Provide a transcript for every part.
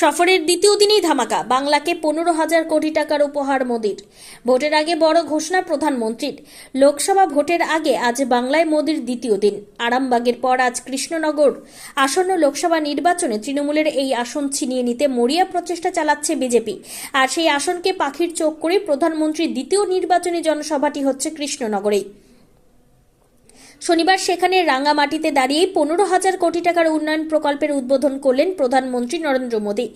সফরের দ্বিতীয় দিনেই ধামাকা, বাংলাকে পনেরো হাজার কোটি টাকার উপহার মোদির। ভোটের আগে বড় ঘোষণা প্রধানমন্ত্রীর। লোকসভা ভোটের আগে আজ বাংলায় মোদির দ্বিতীয় দিন। আরামবাগের পর আজ কৃষ্ণনগর। আসন্ন লোকসভা নির্বাচনে তৃণমূলের এই আসন ছিনিয়ে নিতে মরিয়া প্রচেষ্টা চালাচ্ছে বিজেপি। আর সেই আসনকে পাখির চোখ করে প্রধানমন্ত্রীর দ্বিতীয় নির্বাচনী জনসভাটি হচ্ছে কৃষ্ণনগরেই। শনিবার সেখানে রাঙামাটিতে দাঁড়িয়ে পনেরো হাজার কোটি টাকার উন্নয়ন প্রকল্পের উদ্বোধন করলেন প্রধানমন্ত্রী নরেন্দ্র মোদী।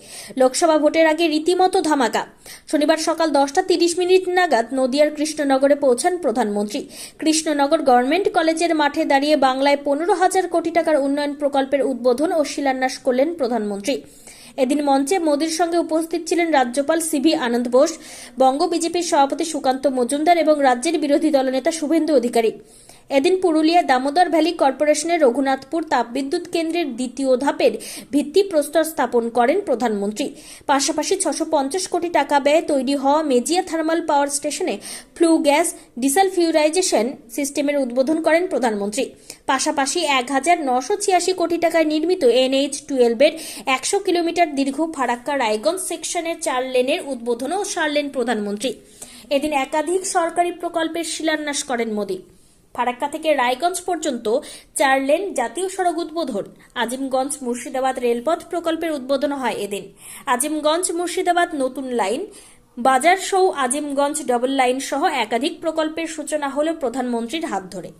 লোকসভা ভোটের আগে রীতিমতো ধামাকা। শনিবার সকাল দশটা তিরিশ মিনিট নাগাদ নদিয়ার কৃষ্ণনগরে পৌঁছান প্রধানমন্ত্রী। কৃষ্ণনগর গভর্নমেন্ট কলেজের মাঠে দাঁড়িয়ে বাংলায় পনেরো হাজার কোটি টাকার উন্নয়ন প্রকল্পের উদ্বোধন ও শিলান্যাস করলেন প্রধানমন্ত্রী। এদিন মঞ্চে মোদীর সঙ্গে উপস্থিত ছিলেন রাজ্যপাল সিভি আনন্দ বোস, বঙ্গ বিজেপির সভাপতি সুকান্ত মজুমদার এবং রাজ্যের বিরোধী দলনেতা শুভেন্দু অধিকারী। এদিন পুরুলিয়া দামোদর ভ্যালি কর্পোরেশনের রঘুনাথপুর তাপবিদ্যুৎ কেন্দ্রের দ্বিতীয় ধাপের ভিত্তি ভিত্তিপ্রস্তর স্থাপন করেন প্রধানমন্ত্রী। পাশাপাশি ছশো পঞ্চাশ কোটি টাকা ব্যয়ে তৈরি হওয়া মেজিয়া থার্মাল পাওয়ার স্টেশনে ফ্লু গ্যাস ডিসালফিউরাইজেশন সিস্টেমের উদ্বোধন করেন প্রধানমন্ত্রী। পাশাপাশি এক হাজার নশো ছিয়াশি কোটি টাকায় নির্মিত এনএইচ টুয়েলভের একশো কিলোমিটার দীর্ঘ ফারাক্কা রায়গঞ্জ সেকশনের চার লেনের উদ্বোধনও সারলেন প্রধানমন্ত্রী। এদিন একাধিক সরকারি প্রকল্পের শিলান্যাস করেন মোদী। ফারাক্কা থেকে রায়গঞ্জ পর্যন্ত চার লেন জাতীয় সড়ক উদ্বোধন। আজিমগঞ্জ মুর্শিদাবাদ রেলপথ প্রকল্পের উদ্বোধন হয় এদিন। আজিমগঞ্জ মুর্শিদাবাদ নতুন লাইন, বাজার সৌ আজিমগঞ্জ ডবল লাইন সহ একাধিক প্রকল্পের সূচনা হল প্রধানমন্ত্রীর হাত ধরে।